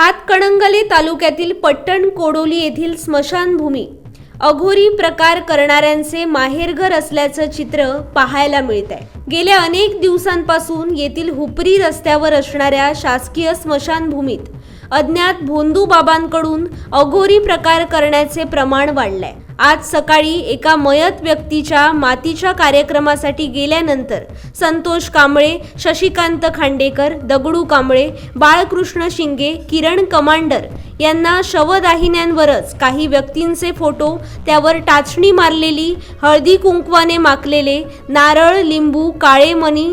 हातकणंगले तालुक्यातील पट्टण कोडोली येथील स्मशानभूमी. अघोरी प्रकार करणाऱ्यांचे माहेरघर असल्याचं चित्र पाहायला मिळत आहे गेल्या अनेक दिवसांपासून येथील हुपरी रस्त्यावर असणाऱ्या शासकीय स्मशानभूमीत अज्ञात भोंदू बाबांकडून अघोरी प्रकार करण्याचे प्रमाण वाढलंय. आज सकाळी एका मयत व्यक्तीच्या मातीच्या कार्यक्रमासाठी गेल्यानंतर संतोष कांबळे शशिकांत खांडेकर दगडू कांबळे बाळकृष्ण शिंगे किरण कमांडर यांना शवदाहिन्यांवरच काही व्यक्तींचे फोटो त्यावर टाचणी मारलेली हळदी कुंकवाने माखलेले नारळ लिंबू काळे मणी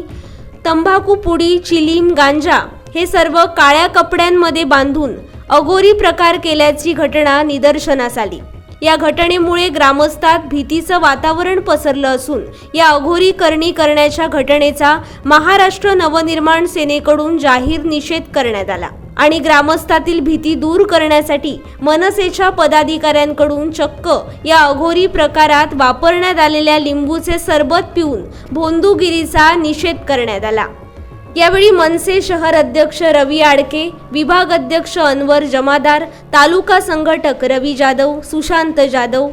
तंबाखू पुडी चिलीम गांजा हे सर्व काळ्या कपड्यांमध्ये बांधून अघोरी प्रकार केल्याची घटना निदर्शनास आली. या घटनेमुळे ग्रामस्थात भीतीचं वातावरण पसरलं असून या अघोरी करणी करण्याच्या घटनेचा महाराष्ट्र नवनिर्माण सेनेकडून जाहीर निषेध करण्यात आला आणि ग्रामस्थातील भीती दूर करण्यासाठी मनसेच्या पदाधिकाऱ्यांकडून चक्क या अघोरी प्रकारात वापरण्यात आलेल्या लिंबूचे सरबत पिऊन भोंदूगिरीचा निषेध करण्यात आला. यावेळी मनसे शहर अध्यक्ष रवी आडके विभाग अध्यक्ष अनवर जमादार तालुका संघटक रवी जाधव सुशांत जाधव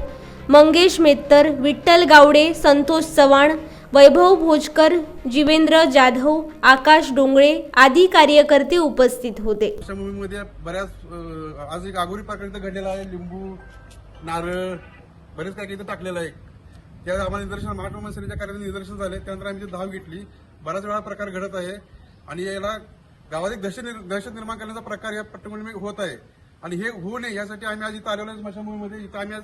मंगेश मेत्तर विठ्ठल गावडे संतोष चव्हाण वैभव भोजकर जिवेंद्र जाधव आकाश डोंगळे आदी कार्यकर्ते उपस्थित होते. मध्ये बऱ्याच आज एक आगोरी घडलेला आहे. लिंबू नारळ बरेच काही टाकलेलं आहे. त्या आम्हाला निदर्शन महात्मा सेनेच्या कार्यालयात निदर्शन झाले त्यानंतर आम्ही धाव घेतली. बराच वेळा प्रकार घडत आहे. आणि याला गावात एक दहशत दहशत निर्माण करण्याचा प्रकार या पट्टणमध्ये होत आहे. आणि हे होऊ नये यासाठी आम्ही आज इथं आलेलो आहे. स्मशानभूमीमध्ये इथं आम्ही आज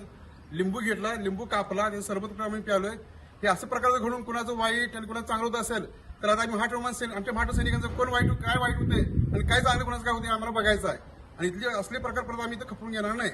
लिंबू घेतला लिंबू कापला ते सरबत आम्ही प्यालोय. हे असं प्रकारचं घडून कुणाचं वाईट आणि कुणाचं चांगलं होत असेल तर आता आम्ही महाट रोमन सैनिक आमच्या महाट सैनिकांचं कोण वाईट काय वाईट होते आणि काय चांगलं कुणाचं काय होते आम्हाला बघायचं आहे. आणि इथले असले प्रकार परत आम्ही इथं खपवून घेणार नाही.